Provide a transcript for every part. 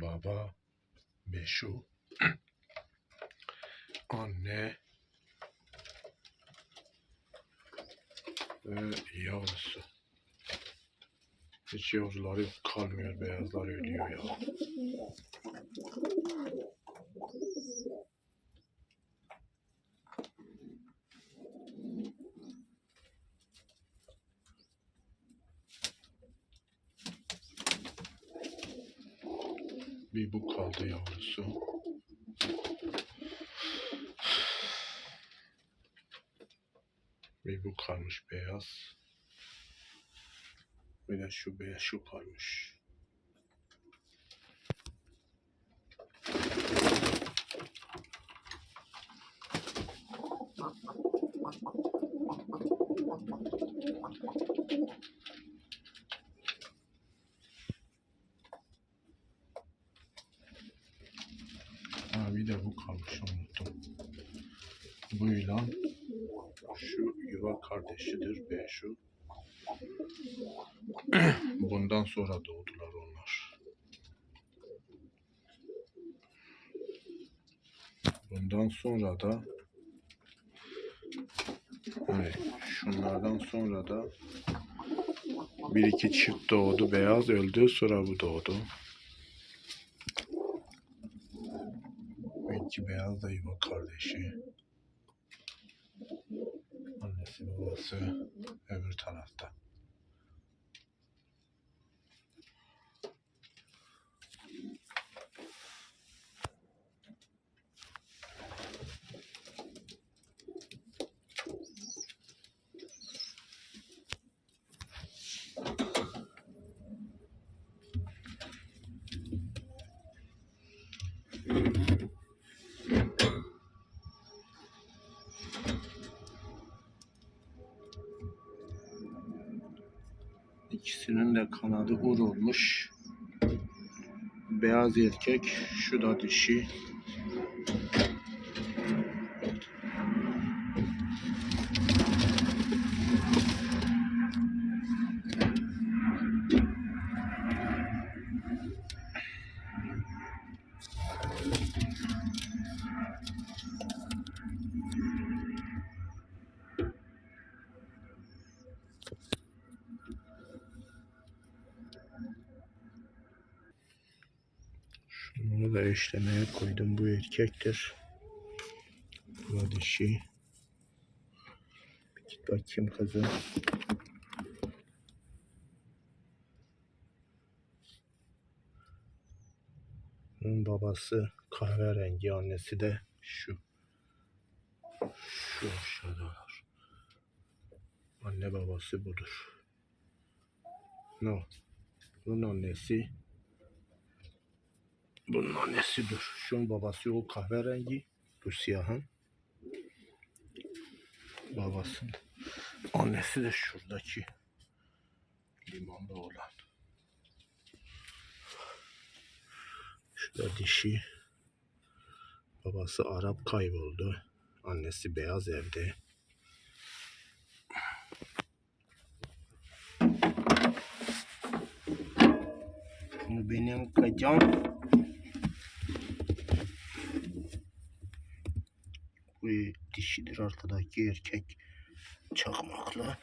baba Beşu anne ve yavrusu. Hiç yavruları kalmıyor, beyazlar ölüyor ya. Bir bu kaldı yavrusu. Bir bu kalmış beyaz. Bir de şu beyaz şu kalmış. Ha bir de bu kalmış unuttum. Bu yılan şu yuva kardeşidir be şu. Bundan sonra doğdular onlar. Bundan sonra da hani şunlardan sonra da bir iki çift doğdu. Beyaz öldü. Sonra bu doğdu. Beyaz da yuva kardeşi. Annesi babası öbür tarafta. İkisinin de kanadı vur olmuş. Beyaz erkek, şu da dişi. Eşlemeye koydum. Bu erkektir. Bu dişi. Bir git bakayım kızım. Bunun babası kahverengi, annesi de şu. Şu aşağıdalar. Anne babası budur. No. Bunun annesi bunun annesidir. Şunun babası o kahverengi. Bu siyahın. Babası. Annesi de şuradaki. Limanda olan. Şurada dişi. Babası Arap kayboldu. Annesi beyaz evde. Bu benim kocam. Bu arkadaki erkek çakmakla.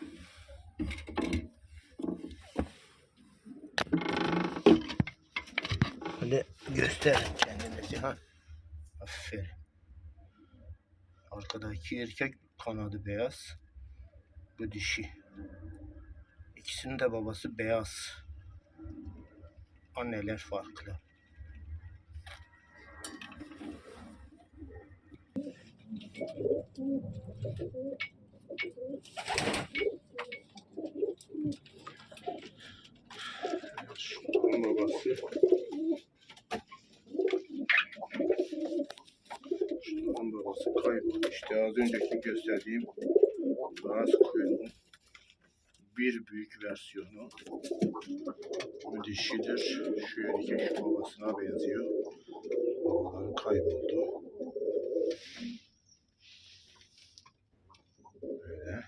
Hadi göster kendinizi ha. Aferin. Arkadaki erkek kanadı beyaz. Bu dişi. İkisinin de babası beyaz. Anneler farklı. Şunun babası. Şunun babası kayboldu. İşte az önceki gösterdiğim bir büyük versiyonu. Bu dişidir. Şu erkek babasına benziyor. Babaları kayboldu. Böyle.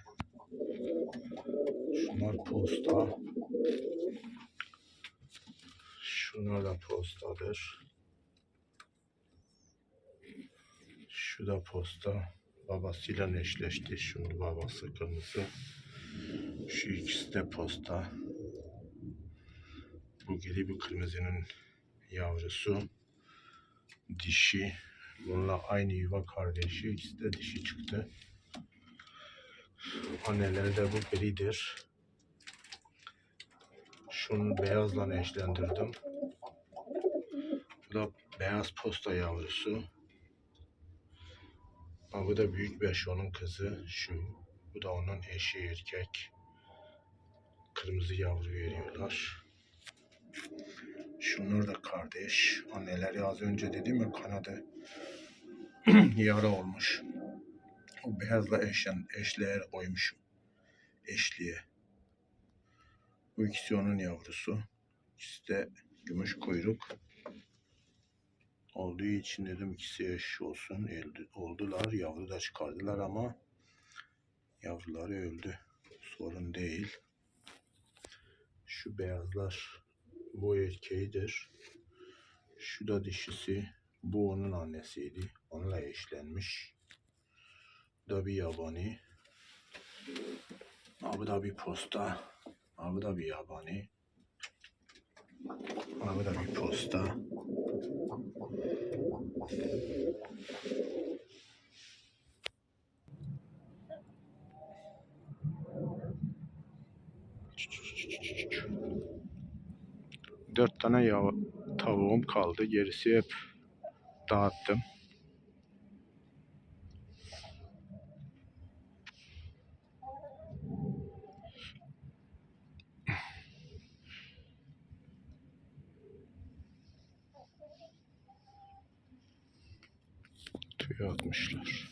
Şunlar posta. Şu Şunlar da postadır. Şu da posta. Babasıyla eşleşti. Şunun babası kırmızı. Şu ikisi de posta. Bu gri bir kırmızının yavrusu. Dişi. Bununla aynı yuva kardeşi. İkisi de dişi çıktı. Anneleri de bu gridir. Şunu beyazla eşlendirdim. Bu da beyaz posta yavrusu. Ha, bu da büyük beşonun kızı. Şu. Bu da onun eşi erkek. Kırmızı yavru veriyorlar. Şunlar da kardeş. Anneleri az önce dedim ya kanadı yara olmuş. O beyazla eşlen, eşleğe koymuşum. Eşliğe. Bu ikisi onun yavrusu. İkisi de gümüş kuyruk. Olduğu için dedim ikisi eş olsun. Öldü, oldular. Yavru da çıkardılar ama yavruları öldü. Sorun değil. Şu beyazlar bu erkeğidir. Şu da dişisi. Bu onun annesiydi. Onunla eşlenmiş. Bu da bir yabani. Ha, Bu da bir posta. Ha, Bu da bir yabani. Ha, Bu da bir posta. Dört tane yav tavuğum kaldı. Gerisi hep dağıttım. Tüy atmışlar.